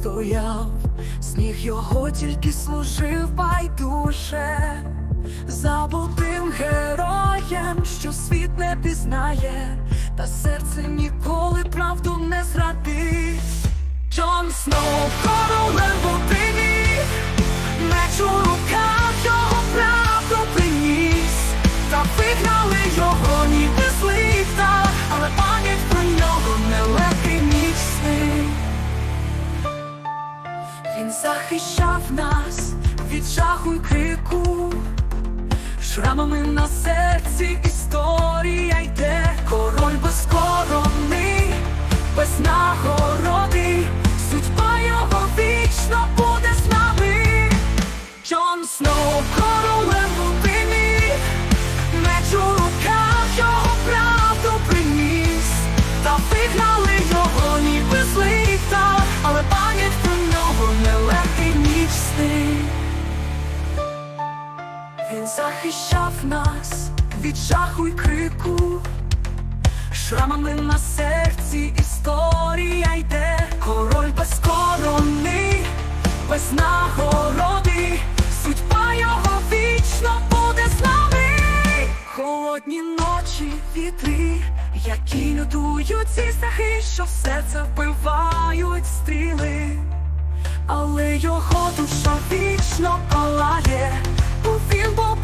стояв, сніг його тільки служив байдуже, забутим героєм, що світ не пізнає, та серце ніколи правду не зрадить. Джон Сноу, король Він захищав нас від жаху й крику, шрамами на серці історія Він захищав нас від жаху й крику, шрамами на серці історія йде, король без корони, без нагороди, судьба його вічно буде з нами. Холодні ночі, вітри, які лютують ці стахи, що в серце вбивають стріли. Але його душа вічно палає, у фінбол.